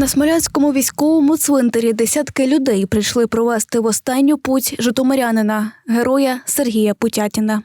На Смолянському військовому цвинтарі десятки людей прийшли провести в останню путь житомирянина, героя Сергія Путятіна.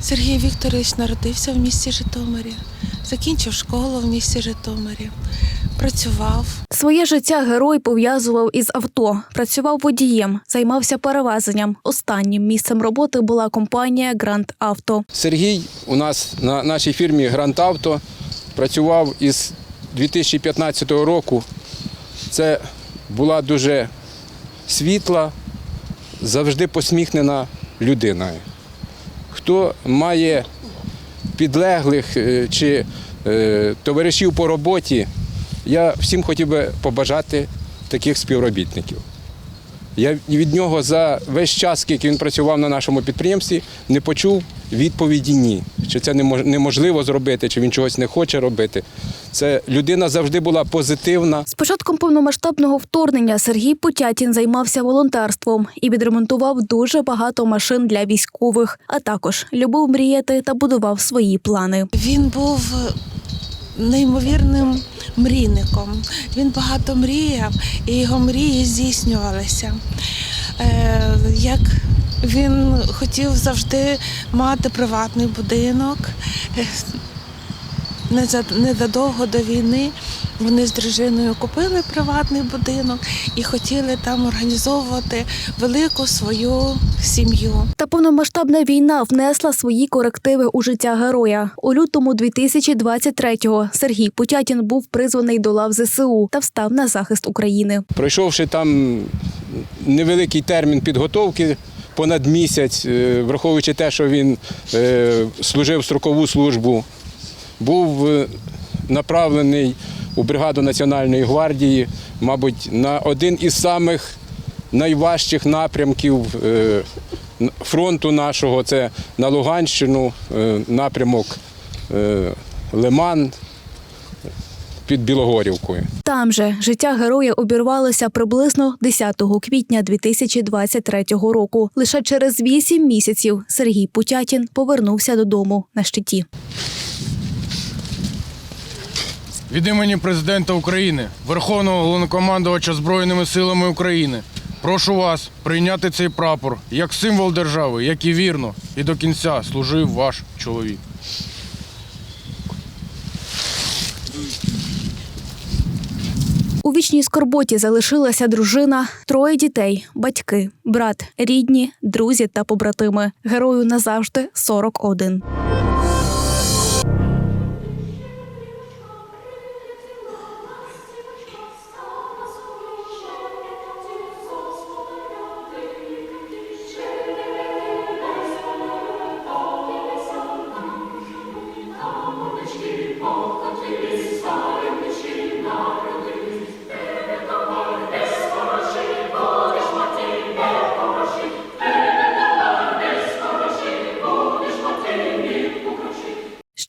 Сергій Вікторович народився в місті Житомирі, закінчив школу в місті Житомирі, працював. Своє життя герой пов'язував із авто, працював водієм, займався перевезенням. Останнім місцем роботи була компанія Гранд Авто. Сергій у нас на нашій фірмі Грант Авто працював із 2015 року. Це була дуже світла, завжди посміхнена людина. Хто має підлеглих е, чи е, товаришів по роботі, я всім хотів би побажати таких співробітників. Я від нього за весь час, скільки він працював на нашому підприємстві, не почув відповіді ні. Чи це немож- неможливо зробити, чи він чогось не хоче робити. Це людина завжди була позитивна. З початком повномасштабного вторгнення Сергій Путятін займався волонтерством і відремонтував дуже багато машин для військових, а також любив мріяти та будував свої плани. Він був неймовірним мрійником. Він багато мріяв, і його мрії здійснювалися. Е, Як він хотів завжди мати приватний будинок. Е, Незадовго до війни вони з дружиною купили приватний будинок і хотіли там організовувати велику свою сім'ю. Та повномасштабна війна внесла свої корективи у життя героя. У лютому 2023-го Сергій Путятін був призваний до лав ЗСУ та встав на захист України. Пройшовши там невеликий термін підготовки, понад місяць, е, враховуючи те, що він е, служив строкову службу, був е, направлений у бригаду Національної гвардії, мабуть, на один із самих найважчих напрямків е, фронту нашого це на Луганщину, е, напрямок е, Лиман під Білогорівкою. Там же життя героя обірвалося приблизно 10 квітня 2023 року. Лише через вісім місяців Сергій Путятін повернувся додому на щиті. Від імені президента України, Верховного головнокомандувача Збройними силами України, прошу вас прийняти цей прапор як символ держави, як і вірно і до кінця служив ваш чоловік. У вічній скорботі залишилася дружина, троє дітей, батьки, брат, рідні, друзі та побратими. Герою назавжди 41.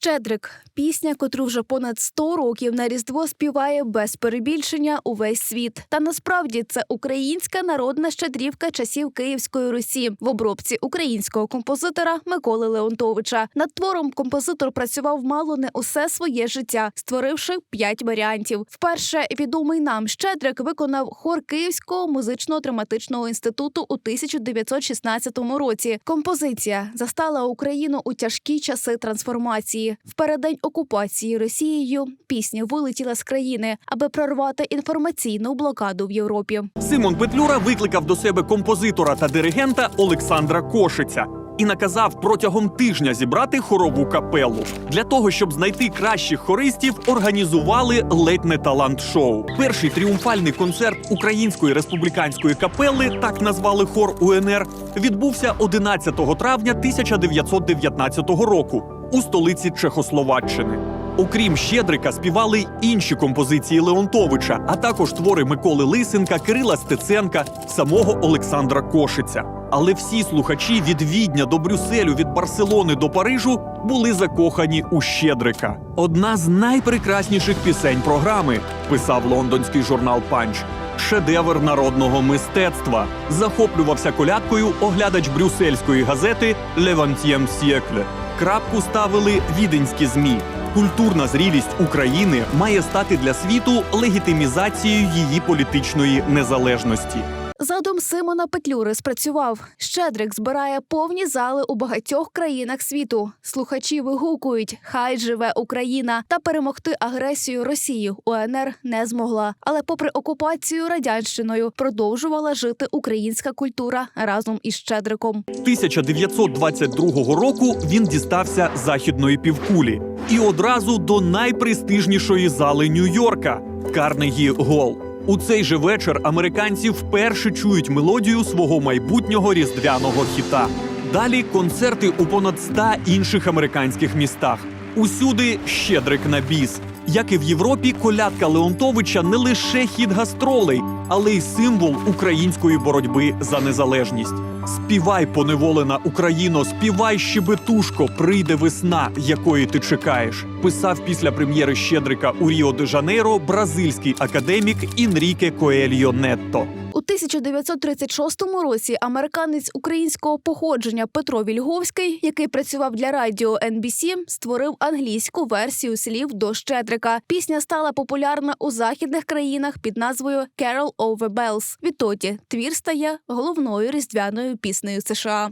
Щедрик пісня, котру вже понад 100 років на Різдво співає без перебільшення увесь світ. Та насправді це українська народна щедрівка часів Київської Русі в обробці українського композитора Миколи Леонтовича. Над твором композитор працював мало не усе своє життя, створивши п'ять варіантів. Вперше відомий нам Щедрик виконав хор Київського музично-драматичного інституту у 1916 році. Композиція застала Україну у тяжкі часи трансформації. В переддень окупації Росією пісня вилетіла з країни, аби прорвати інформаційну блокаду в Європі. Симон Петлюра викликав до себе композитора та диригента Олександра Кошиця і наказав протягом тижня зібрати хорову капелу. Для того, щоб знайти кращих хористів, організували ледь не талант-шоу. Перший тріумфальний концерт Української республіканської капели, так назвали хор УНР, відбувся 11 травня 1919 року у столиці Чехословаччини. Окрім Щедрика, співали інші композиції Леонтовича, а також твори Миколи Лисенка, Кирила Стеценка, самого Олександра Кошиця. але всі слухачі від Відня до Брюсселю, від Барселони до Парижу були закохані у Щедрика. Одна з найпрекрасніших пісень програми, писав лондонський журнал Панч. Шедевр народного мистецтва захоплювався колядкою оглядач брюссельської газети «Левантієм Сєкле». Крапку ставили віденські змі. Культурна зрілість України має стати для світу легітимізацією її політичної незалежності. Задум Симона Петлюри спрацював. Щедрик збирає повні зали у багатьох країнах світу. Слухачі вигукують Хай живе Україна та перемогти агресію Росії УНР не змогла. Але, попри окупацію радянщиною, продовжувала жити українська культура разом із Щедриком. 1922 року він дістався західної півкулі і одразу до найпрестижнішої зали Нью-Йорка Карнегі Гол. У цей же вечір американці вперше чують мелодію свого майбутнього різдвяного хіта. Далі концерти у понад 100 інших американських містах. Усюди щедрик на біс. Як і в Європі, колядка Леонтовича не лише хід гастролей, але й символ української боротьби за незалежність. Співай, поневолена Україно, співай щебетушко, прийде весна, якої ти чекаєш. Писав після прем'єри Щедрика у Ріо де Жанейро бразильський академік Інріке Коельо Нетто. У 1936 році американець українського походження Петро Вільговський, який працював для радіо NBC, створив англійську версію слів до Щедрика. Пісня стала популярна у західних країнах під назвою «Carol over Bells». Відтоді твір стає головною різдвяною піснею США.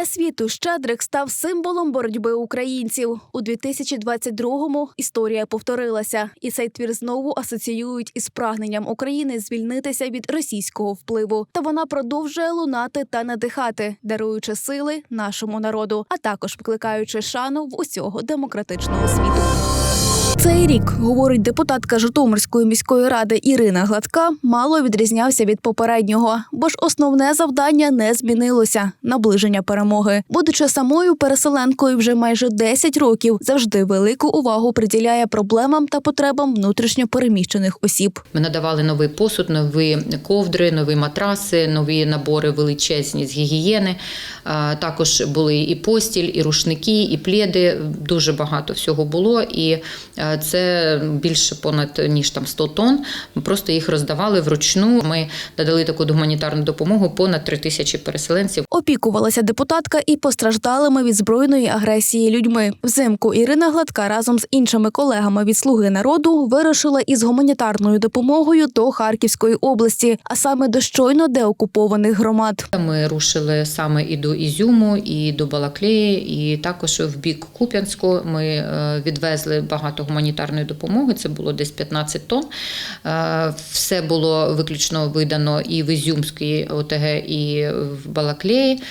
Для світу Щедрик став символом боротьби українців. У 2022-му історія повторилася, і цей твір знову асоціюють із прагненням України звільнитися від російського впливу. Та вона продовжує лунати та надихати, даруючи сили нашому народу, а також викликаючи шану в усього демократичного світу. Цей рік, говорить депутатка Житомирської міської ради Ірина Гладка, мало відрізнявся від попереднього, бо ж основне завдання не змінилося наближення перемоги. Будучи самою переселенкою вже майже 10 років, завжди велику увагу приділяє проблемам та потребам внутрішньо переміщених осіб. Ми надавали новий посуд, нові ковдри, нові матраси, нові набори величезні з гігієни. Також були і постіль, і рушники, і пледи. Дуже багато всього було. І це більше понад ніж там 100 тонн. Ми просто їх роздавали вручну. Ми надали таку гуманітарну допомогу понад 3 тисячі переселенців. Опікувалася депутатка і постраждалими від збройної агресії людьми. Взимку Ірина Гладка разом з іншими колегами від Слуги народу вирушила із гуманітарною допомогою до Харківської області, а саме до щойно деокупованих громад. Ми рушили саме і до Ізюму, і до Балаклеї, і також в бік Куп'янську. Ми е, відвезли багато гуманітарної допомоги. Це було десь 15 тонн. Е, Все було виключно видано і в Ізюмській ОТГ, і в Балаклеї.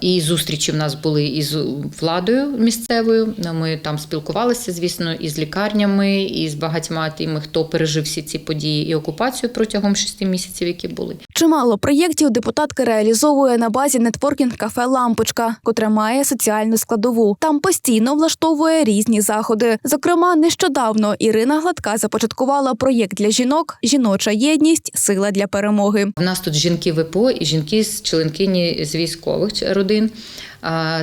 І зустрічі в нас були із владою місцевою. Ми там спілкувалися, звісно, із лікарнями, і з багатьма тими, хто пережив всі ці події і окупацію протягом шести місяців, які були. Чимало проєктів депутатка реалізовує на базі нетворкінг кафе Лампочка, котре має соціальну складову. Там постійно влаштовує різні заходи. Зокрема, нещодавно Ірина Гладка започаткувала проєкт для жінок Жіноча єдність сила для перемоги. У нас тут жінки ВПО і жінки з членкині з військових родин.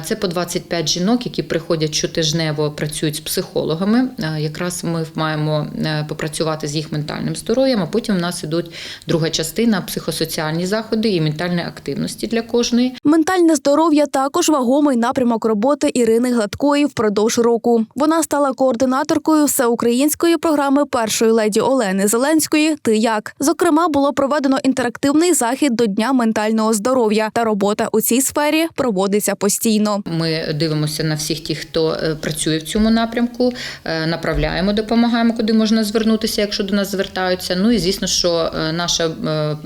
Це по 25 жінок, які приходять щотижнево, працюють з психологами. Якраз ми маємо е, попрацювати з їх ментальним здоров'ям, а потім у нас ідуть друга частина психосоціальні заходи і ментальні активності для кожної. Ментальне здоров'я також вагомий напрямок роботи Ірини Гладкої впродовж року. Вона стала координаторкою всеукраїнської програми першої леді Олени Зеленської. Ти як зокрема було проведено інтерактивний захід до Дня ментального здоров'я, та робота у цій сфері проводиться постійно. Ми дивимося на всіх тих, хто е, працює в цьому напрямку, е, направляємо, допомагаємо, куди можна звернутися, якщо до нас звертаються. Ну і звісно, що е, наша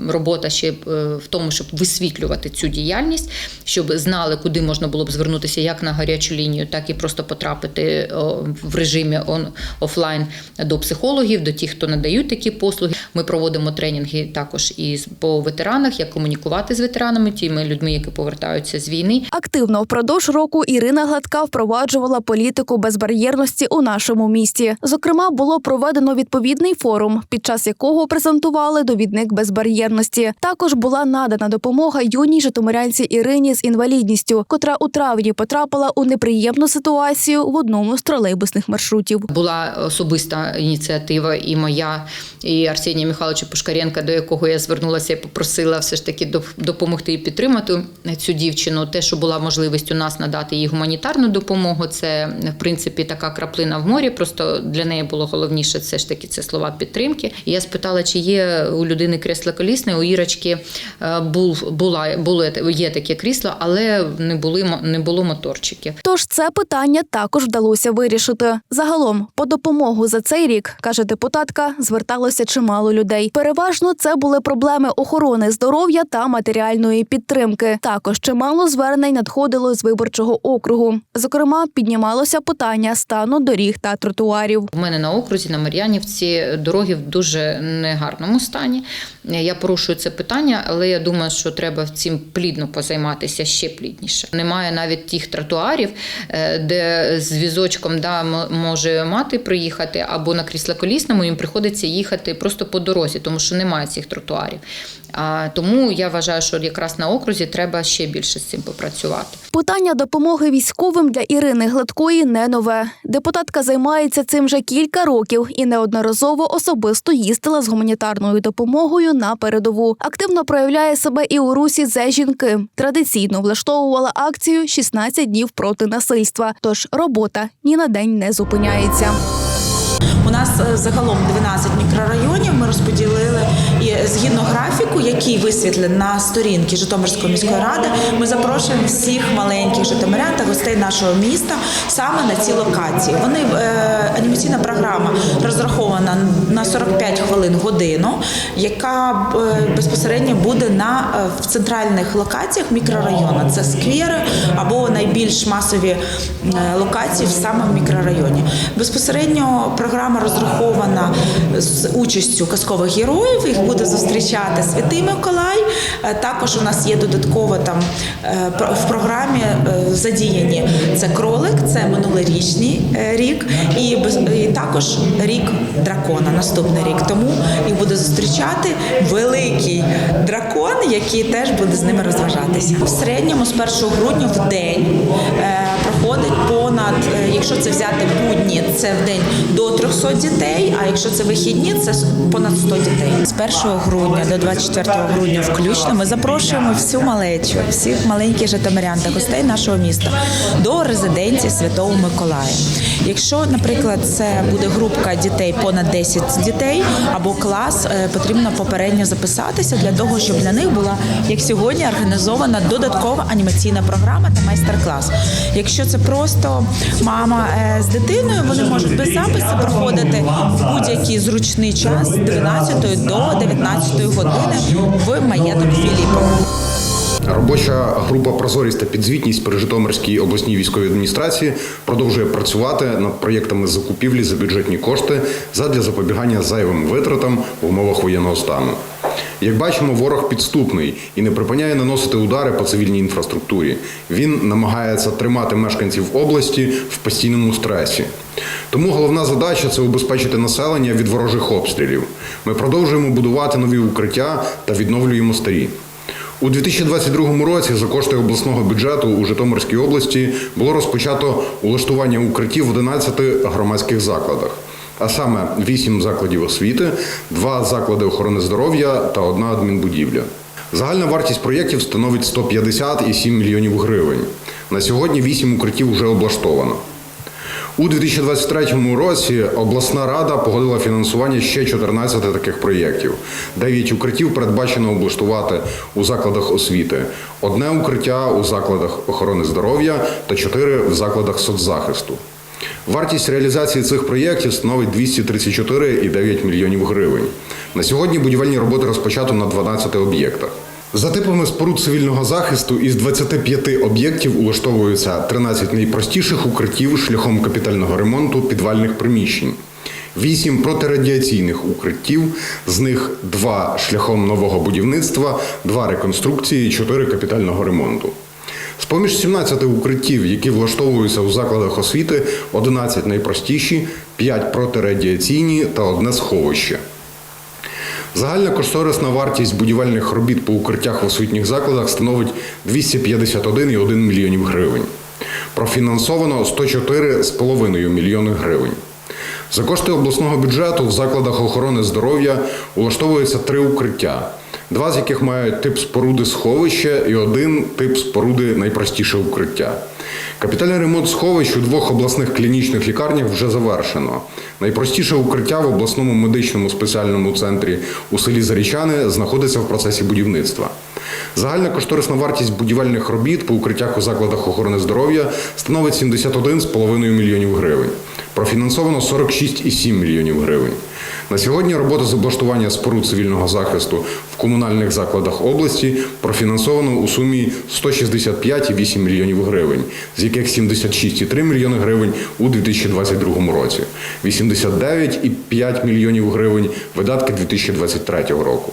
робота ще е, в тому, щоб висвітлювати цю діяльність, щоб знали, куди можна було б звернутися як на гарячу лінію, так і просто потрапити в режимі офлайн до психологів, до тих, хто надають такі послуги. Ми проводимо тренінги також і по ветеранах, як комунікувати з ветеранами, тими людьми, які повертаються з війни. Активно впродовж року Ірина Гладка впроваджувала політику безбар'єрності у нашому місті. Зокрема, було проведено відповідний форум, під час якого презентували довідник безбар'єрності. Також була надана допомога юній житомирянці Ірині з інвалідністю, котра у травні потрапила у неприємну ситуацію в одному з тролейбусних маршрутів. Була особиста ініціатива і моя, і Арсенія Михайловича Пушкаренка, до якого я звернулася і попросила все ж таки доп- допомогти і підтримати цю дівчину. Те, що була можливість у нас надати їй гуманітарну допомогу, це в принципі така краплина в морі. Просто для неї було головніше все ж таки це слова підтримки. І я спитала, чи є у людини кресло колісне, у Ірочки е, був була було є таке крісло, але не були не було моторчиків. Тож це питання також вдалося вирішити. Загалом, по допомогу за цей рік, каже депутатка, зверталося чимало людей. Переважно це були проблеми охорони здоров'я та матеріальної підтримки. Також чимало звернень надходило з виборчого округу. Зокрема, піднімалося питання стану доріг та тротуарів. У мене на окрузі на Мар'янівці дороги в дуже негарному стані. Я порушую це питання, але я думаю, що треба цим плідно позайматися ще плідніше. Немає навіть тих тротуарів, е, де з візочком да, може мати приїхати, або на кріслоколісному їм приходиться їхати просто по дорозі, тому що немає цих тротуарів. А тому я вважаю, що якраз на окрузі треба ще більше з цим попрацювати. Питання допомоги військовим для Ірини Гладкої не нове. Депутатка займається цим вже кілька років і неодноразово особисто їздила з гуманітарною допомогою на передову. Активно проявляє себе і у русі за жінки. Традиційно влаштовувала акцію «16 днів проти насильства. Тож робота ні на день не зупиняється. Е, загалом 12 мікрорайонів. Ми розподілили і згідно графіку, який висвітлений на сторінці Житомирської міської ради. Ми запрошуємо всіх маленьких житомирян та гостей нашого міста саме на ці локації. Вони е, анімаційна програма розрахована на 45 хвилин годину, яка е, безпосередньо буде на е, в центральних локаціях мікрорайону. Це сквери або найбільш масові е, локації в саме в мікрорайоні. Безпосередньо програма розрахована з участю казкових героїв. Їх буде зустрічати Святий Миколай. Е, Також у нас є додатково там е, в програмі е, задіяні це кролик, це минулорічний рік, і, також рік дракона, наступний рік. Тому їх буде зустрічати великий дракон, який теж буде з ними розважатися. В середньому з 1 грудня в день проходить понад, е, якщо це взяти будні, це в день до 300 дітей, а якщо це вихідні, це понад 100 дітей. З 1 грудня до 24 грудня включно ми запрошуємо всю малечу, всіх маленьких житомирян та гостей нашого міста до резиденції Святого Миколая. Якщо, наприклад, це буде групка дітей понад 10 дітей або клас, е, потрібно попередньо записатися для того, щоб для них була, як сьогодні, організована додаткова анімаційна програма та майстер-клас. Якщо це просто мама е, з дитиною, вони можуть без запису проходити в будь-який зручний час з 12 до 19 години в маєток Філіппова. Робоча група Прозорість та підзвітність при Житомирській обласній військовій адміністрації продовжує працювати над проєктами закупівлі за бюджетні кошти задля запобігання зайвим витратам в умовах воєнного стану. Як бачимо, ворог підступний і не припиняє наносити удари по цивільній інфраструктурі. Він намагається тримати мешканців області в постійному стресі. Тому головна задача це убезпечити населення від ворожих обстрілів. Ми продовжуємо будувати нові укриття та відновлюємо старі. У 2022 році за кошти обласного бюджету у Житомирській області було розпочато улаштування укриттів в 11 громадських закладах, а саме 8 закладів освіти, 2 заклади охорони здоров'я та одна адмінбудівля. Загальна вартість проєктів становить 150,7 мільйонів гривень. На сьогодні 8 укриттів вже облаштовано. У 2023 році обласна рада погодила фінансування ще 14 таких проєктів. Дев'ять укриттів передбачено облаштувати у закладах освіти, одне укриття у закладах охорони здоров'я та чотири в закладах соцзахисту. Вартість реалізації цих проєктів становить 234,9 мільйонів гривень. На сьогодні будівельні роботи розпочато на 12 об'єктах. За типами споруд цивільного захисту із 25 об'єктів улаштовуються 13 найпростіших укриттів шляхом капітального ремонту підвальних приміщень. Вісім протирадіаційних укриттів, з них два шляхом нового будівництва, два реконструкції, чотири капітального ремонту. З поміж 17 укриттів, які влаштовуються у закладах освіти, 11 найпростіші, 5 протирадіаційні та одне сховище. Загальна кошторисна вартість будівельних робіт по укриттях в освітніх закладах становить 251,1 мільйонів гривень. Профінансовано 104,5 мільйони гривень. За кошти обласного бюджету в закладах охорони здоров'я улаштовується три укриття, два з яких мають тип споруди сховища і один тип споруди найпростіше укриття. Капітальний ремонт сховищ у двох обласних клінічних лікарнях вже завершено. Найпростіше укриття в обласному медичному спеціальному центрі у селі Зарічани знаходиться в процесі будівництва. Загальна кошторисна вартість будівельних робіт по укриттях у закладах охорони здоров'я становить 71,5 мільйонів гривень. Профінансовано 46,7 мільйонів гривень. На сьогодні робота з облаштування споруд цивільного захисту в комунальних закладах області профінансовано у сумі 165,8 мільйонів гривень, з яких 76,3 мільйони гривень у 2022 році, 89,5 мільйонів гривень видатки 2023 року.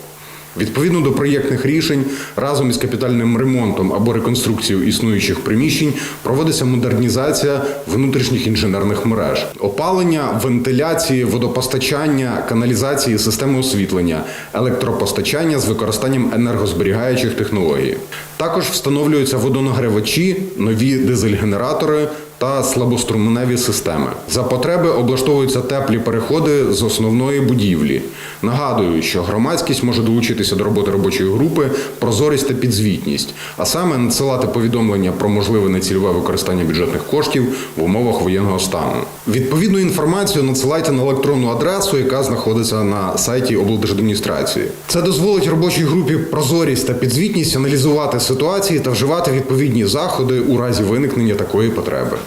Відповідно до проєктних рішень, разом із капітальним ремонтом або реконструкцією існуючих приміщень проводиться модернізація внутрішніх інженерних мереж, опалення, вентиляції, водопостачання, каналізації, системи освітлення, електропостачання з використанням енергозберігаючих технологій. Також встановлюються водонагрівачі, нові дизель-генератори та слабоструменеві системи. За потреби облаштовуються теплі переходи з основної будівлі. Нагадую, що громадськість може долучитися до роботи робочої групи, прозорість та підзвітність, а саме надсилати повідомлення про можливе нецільове використання бюджетних коштів в умовах воєнного стану. Відповідну інформацію надсилайте на електронну адресу, яка знаходиться на сайті облдержадміністрації. Це дозволить робочій групі прозорість та підзвітність аналізувати ситуації та вживати відповідні заходи у разі виникнення такої потреби.